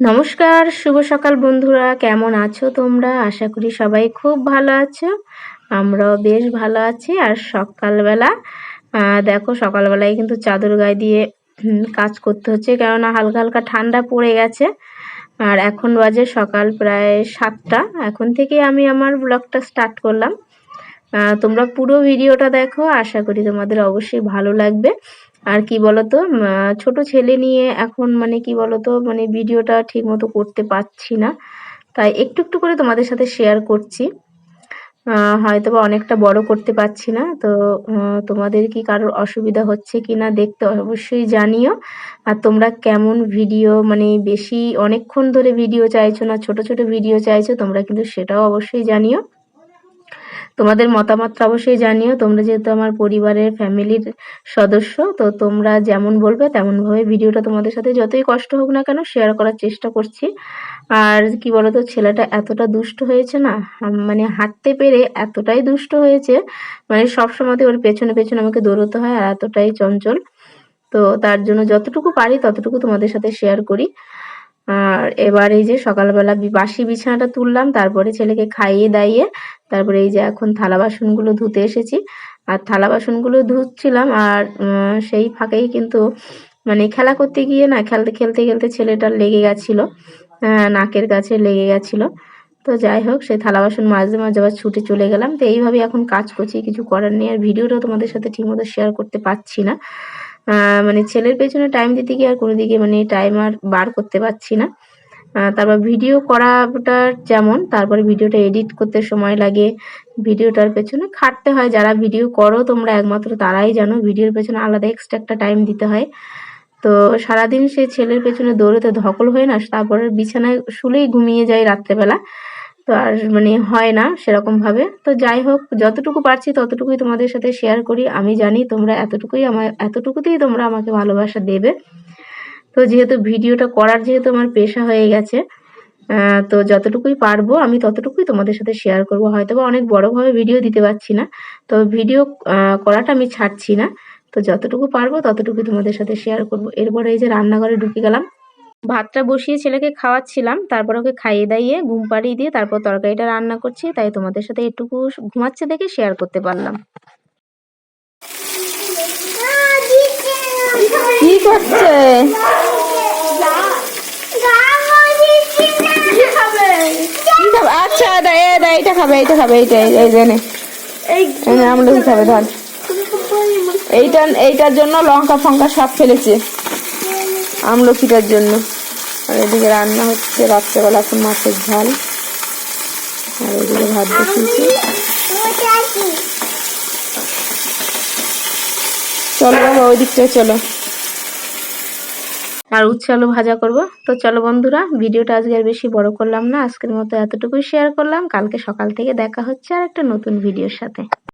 নমস্কার, শুভ সকাল বন্ধুরা, কেমন আছো তোমরা? আশা করি সবাই খুব ভালো আছো, আমরাও বেশ ভালো আছি। আর সকালবেলা দেখো সকালবেলায় কিন্তু চাদর গায়ে দিয়ে কাজ করতে হচ্ছে, কেননা হালকা হালকা ঠান্ডা পড়ে গেছে। আর এখন বাজে সকাল প্রায় সাতটা। এখন থেকে আমি আমার ব্লগটা স্টার্ট করলাম। তোমরা পুরো ভিডিওটা দেখো, আশা করি তোমাদের অবশ্যই ভালো লাগবে। আর কি বলতো ছোট ছেলে নিয়ে এখন মানে কি বলতো মানে ভিডিওটা ঠিক মতো করতে পারছি না। তাই একটু একটু করে তোমাদের সাথে শেয়ার করছি। হয়তো বা অনেকটা বড় করতে পারছি না, তো তোমাদের কি কারোর অসুবিধা হচ্ছে কি না দেখতে অবশ্যই জানিও। আর তোমরা কেমন ভিডিও মানে বেশি অনেকক্ষণ ধরে ভিডিও চাইছো না, ছোট ছোট ভিডিও চাইছো, তোমরা কিন্তু সেটাও অবশ্যই জানিও। তোমাদের মতামতটা অবশ্যই জানিও। তোমরা যেহেতু আমার পরিবারের ফ্যামিলির সদস্য, তো তোমরা যেমন বলবে তেমনভাবে ভিডিওটা তোমাদের সাথে যতই কষ্ট হোক না কেন শেয়ার করার চেষ্টা করছি। আর কি বলতো, ছেলেটা এতটা দুষ্ট হয়েছে না মানে হাঁটতে পেরে এতটাই দুষ্ট হয়েছে মানে সবসময়তে ওর পেছনে পেছনে আমাকে দৌড়তে হয় আর এতটাই চঞ্চল। তো তার জন্য যতটুকু পারি ততটুকু তোমাদের সাথে শেয়ার করি। আর এবার এই যে সকালবেলা বাসি বিছানাটা তুললাম, তারপরে ছেলেকে খাইয়ে দাইয়ে তারপরে এই যে এখন থালা বাসনগুলো ধুতে এসেছি। আর থালা বাসনগুলো ধুচ্ছিলাম আর সেই ফাঁকেই কিন্তু মানে খেলা করতে গিয়ে না খেলতে খেলতে খেলতে ছেলেটার লেগে গেছিল নাকের কাছে লেগে গেছিল। তো যাই হোক সেই থালা বাসন মাঝে মাঝে আবার ছুটে চলে গেলাম। তো এইভাবে এখন কাজ করছি, কিছু করার নেই। আর ভিডিওটা তোমাদের সাথে ঠিকমতো শেয়ার করতে পারছি না। মানে ছেলের পেছনে টাইম দিতে গিয়ে আর কোনো দিকে মানে টাইম আর বার করতে পারছি না। তারপর ভিডিও করাটা যেমন, তারপরে ভিডিওটা এডিট করতে সময় লাগে। ভিডিওটার পেছনে খাটতে হয়। যারা ভিডিও করো তোমরা একমাত্র তারাই জানো। ভিডিওর পেছনে আলাদা এক্সট্রা একটা টাইম দিতে হয়। তো সারাদিন সেই ছেলের পেছনে দৌড়তে ধকল হয়ে না, তারপরে বিছানায় শুলেই ঘুমিয়ে যায় রাত্রেবেলা। তো আর মানে হয় না সেরকম ভাবে তো যাই হোক, যতটুকু পারছি ততটুকুই তোমাদের সাথে শেয়ার করি। আমি জানি তোমরা এতটুকুই আমার এতটুকুতেই তোমরা আমাকে ভালোবাসা দেবে। তো যেহেতু ভিডিওটা করার যেহেতু আমার পেশা হয়ে গেছে তো যতটুকুই পারব আমি ততটুকুই তোমাদের সাথে শেয়ার করব। হয়তো বা অনেক বড়োভাবে ভিডিও দিতে পারছি না, তো ভিডিও করাটা আমি ছাড়ছি না। তো যতটুকু পারব ততটুকুই তোমাদের সাথে শেয়ার করব। এরপরে এই যে রান্নাঘরে ঢুকে গেলাম, ভাতটা বসিয়ে ছেলেকে খাওয়াচ্ছিলাম, তারপর ওকে খাইয়ে দাইয়ে, ঘুম পাড়িয়ে দিয়ে তারপর তরকারিটা রান্না করছি, তাই তোমাদের সাথে একটুকু ঘুমাচ্ছে দেখে শেয়ার করতে পারলাম। করছে আচ্ছা দা এ দা এইটা খাবে এইটা খাবে এইটা এই- এই জেনে আমলকি খাবে ধর। এইটা এইটার জন্য লঙ্কা ফঙ্কা সব ফেলেছে আমলকিটার জন্য। আর এদিকে রান্না হচ্ছে রাত্রেবেলা এখন মাছের ঝাল। আর এদিকে ভাত বসিয়েছি। চলো বাবা ওই দিকটায় চলো। আর উচ্ছালু ভাজা করব। তো চলো বন্ধুরা, ভিডিওটা আজকে আর বেশি বড় করলাম না। আজকের মতো এতটুকুই শেয়ার করলাম। কালকে সকাল থেকে দেখা হচ্ছে আর একটা নতুন ভিডিওর সাথে।